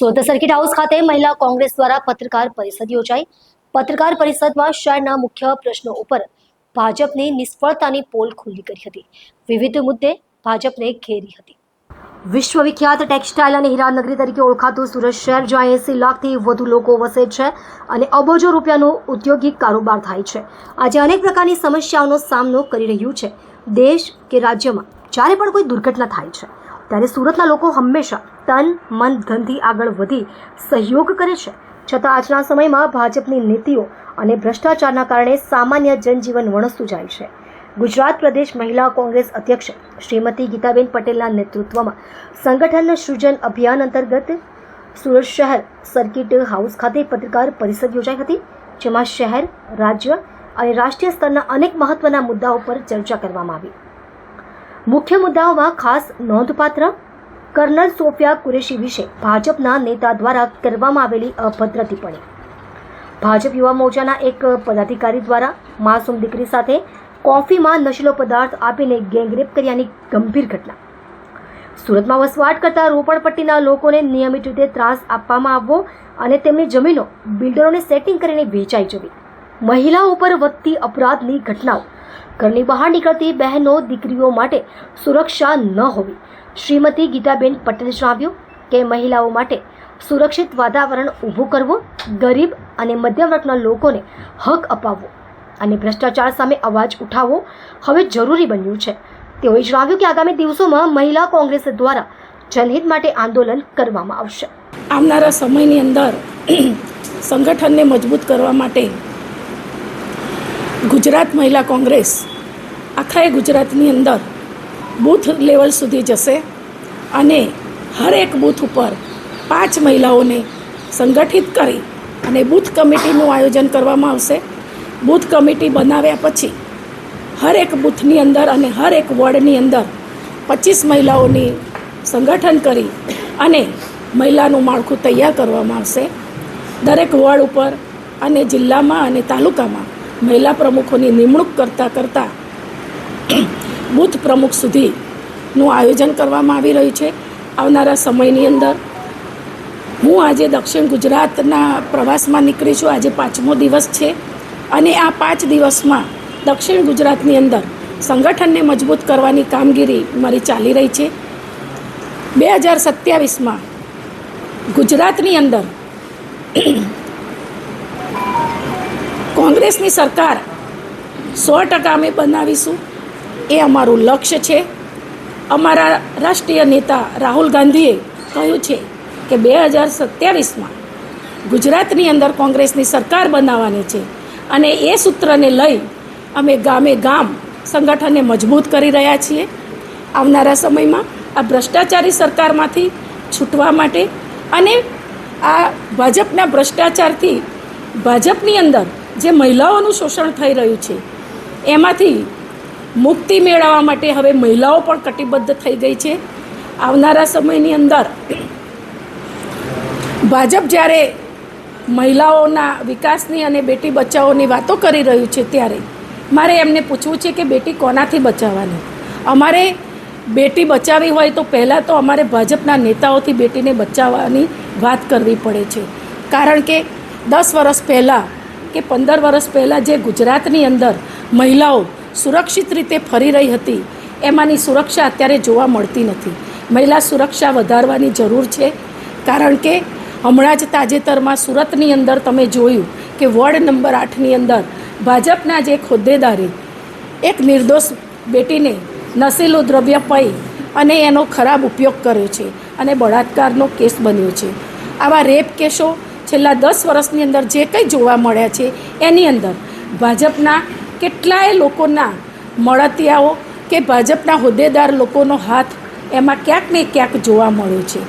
Surat circuit house ખાતે મહિલા કોંગ્રેસ દ્વારા પત્રકાર પરિષદ યોજાઈ. પત્રકાર પરિષદમાં શહેરના મુખ્ય પ્રશ્નો ઉપર ભાજપની નિષ્ફળતાની પોલ ખુલ્લી કરી હતી. વિવિધ મુદ્દે ભાજપને ઘેરી હતી. વિશ્વવિખ્યાત ટેક્સટાઇલ અને હીરાનગરી તરીકે ઓળખાતું સુરત શહેર, જ્યાં એસી લાખથી વધુ લોકો વસે છે અને અબજો રૂપિયાનો ઉદ્યોગિક કારોબાર થાય છે. આજે અનેક પ્રકારની સમસ્યાઓનો સામનો કરી રહ્યું છે. દેશ કે રાજ્યમાં, જ્યારે પણ કોઈ દુર્ઘટના થાય છે, ત્યારે સુરતના લોકો હંમેશા તન મન ધનથી આગળ વધી સહયોગ કરે છે. છતાં આજના સમયમાં ભાજપની નીતિઓ અને ભ્રષ્ટાચારના કારણે સામાન્ય જનજીવન વણસતું જાય છે. ગુજરાત પ્રદેશ મહિલા કોંગ્રેસ અધ્યક્ષ શ્રીમતી ગીતાબેન પટેલના નેતૃત્વમાં સંગઠન સૃજન અભિયાન અંતર્ગત સુરત શહેર સર્કિટ હાઉસ ખાતે પત્રકાર પરિષદ યોજાઈ હતી, જેમાં શહેર, રાજ્ય અને રાષ્ટ્રીય સ્તરના અનેક મહત્વના મુદ્દાઓ પર ચર્ચા કરવામાં આવી. મુખ્ય મુદ્દાઓમાં ખાસ નોંધપાત્ર કર્નલ સોફિયા કુરેશી વિશે ભાજપના નેતા દ્વારા કરવામાં આવેલી અભદ્ર ટિપ્પણી. ભાજપ યુવા મોરચાના એક પદાધિકારી દ્વારા માસૂમ દીકરી સાથે કોફીમાં નશીલો પદાર્થ આપીને ગેંગરેપ કર્યાની ગંભીર ઘટના. સુરતમાં વસવાટ કરતા રોપણપટ્ટીના લોકોને નિયમિત રીતે ત્રાસ આપવામાં આવવો અને તેમની જમીનો બિલ્ડરોને સેટિંગ કરીને વેચાઈ જવી. મહિલાઓ પર વધતી અપરાધની ઘટનાઓ ઘરની બહાર નીકળતી બહેનો દીકરીઓ માટે સુરક્ષા ન હોવી. શ્રીમતી ગીતાબેન પટેલે જણાવ્યું કે મહિલાઓ માટે સુરક્ષિત વાતાવરણ ઊભું કરવું, ગરીબ અને મધ્યમ વર્ગના લોકોને હક અપાવવો અને ભ્રષ્ટાચાર સામે અવાજ ઉઠાવવો હવે જરૂરી બન્યું છે. તેઓએ જણાવ્યું કે આગામી દિવસોમાં મહિલા કોંગ્રેસ દ્વારા જનહિત માટે આંદોલન કરવામાં આવશે. આવનારા સમયની અંદર સંગઠનને મજબૂત કરવા માટે ગુજરાત મહિલા કોંગ્રેસ આખા ગુજરાતની અંદર બૂથ લેવલ સુધી જશે અને હરેક બૂથ ઉપર પાંચ મહિલાઓને સંગઠિત કરી અને બૂથ કમિટીનું આયોજન કરવામાં આવશે. બૂથ કમિટી બનાવ્યા પછી હરેક બૂથની અંદર અને હરેક વોર્ડની અંદર પચીસ મહિલાઓની સંગઠન કરી અને મહિલાનું માળખું તૈયાર કરવામાં આવશે. દરેક વોર્ડ ઉપર અને જિલ્લામાં અને તાલુકામાં મહિલા પ્રમુખોની નિમણૂક કરતાં કરતાં બૂથ પ્રમુખ સુધીનું આયોજન કરવામાં આવી રહ્યું છે. આવનારા સમયની અંદર હું આજે દક્ષિણ ગુજરાતના પ્રવાસમાં નીકળી છું. આજે પાંચમો દિવસ છે અને આ પાંચ દિવસમાં દક્ષિણ ગુજરાતની અંદર સંગઠનને મજબૂત કરવાની કામગીરી મારી ચાલી રહી છે. બે હજાર સત્યાવીસમાં ગુજરાતની અંદર કોંગ્રેસની સરકાર સો ટકા અમે બનાવીશું. એ અમારું લક્ષ્ય છે. અમારા રાષ્ટ્રીય નેતા રાહુલ ગાંધીએ કહ્યું છે કે બે હજાર સત્યાવીસમાં ગુજરાતની અંદર કોંગ્રેસની સરકાર બનાવવાની છે અને એ સૂત્રને લઈ અમે ગામે ગામ સંગઠનને મજબૂત કરી રહ્યા છીએ. આવનારા સમયમાં આ ભ્રષ્ટાચારી સરકારમાંથી છૂટવા માટે અને આ ભાજપના ભ્રષ્ટાચારથી ભાજપની અંદર જે મહિલાઓનું શોષણ થઈ રહ્યું છે, એમાંથી મુક્તિ મેળવવા માટે હવે મહિલાઓ પણ કટિબદ્ધ થઈ ગઈ છે. આવનારા સમયની અંદર ભાજપ જ્યારે મહિલાઓના વિકાસની અને બેટી બચાવોની વાતો કરી રહ્યું છે ત્યારે મારે એમને પૂછવું છે કે બેટી કોનાથી બચાવવાની? અમારે બેટી બચાવવી હોય તો પહેલાં તો અમારે ભાજપના નેતાઓથી બેટીને બચાવવાની વાત કરવી પડે છે. કારણ કે દસ વર્ષ પહેલાં કે પંદર વર્ષ પહેલાં જે ગુજરાતની અંદર મહિલાઓ સુરક્ષિત રીતે ફરી રહી હતી, એમાંની સુરક્ષા અત્યારે જોવા મળતી નથી. મહિલા સુરક્ષા વધારવાની જરૂર છે, કારણ કે હમણાં જ તાજેતરમાં સુરતની અંદર તમે જોયું કે વોર્ડ નંબર આઠની અંદર ભાજપના જે એક એક નિર્દોષ બેટીને નશીલું દ્રવ્ય પઈ અને એનો ખરાબ ઉપયોગ કર્યો છે અને બળાત્કારનો કેસ બન્યો છે. આવા રેપ કેસો છેલ્લા દસ વર્ષની અંદર જે કંઈ જોવા મળ્યા છે, એની અંદર ભાજપના કેટલાય લોકોના મળતિયાઓ કે ભાજપના હોદ્દેદાર લોકોનો હાથ એમાં ક્યાંક ને ક્યાંક જોવા મળ્યો છે.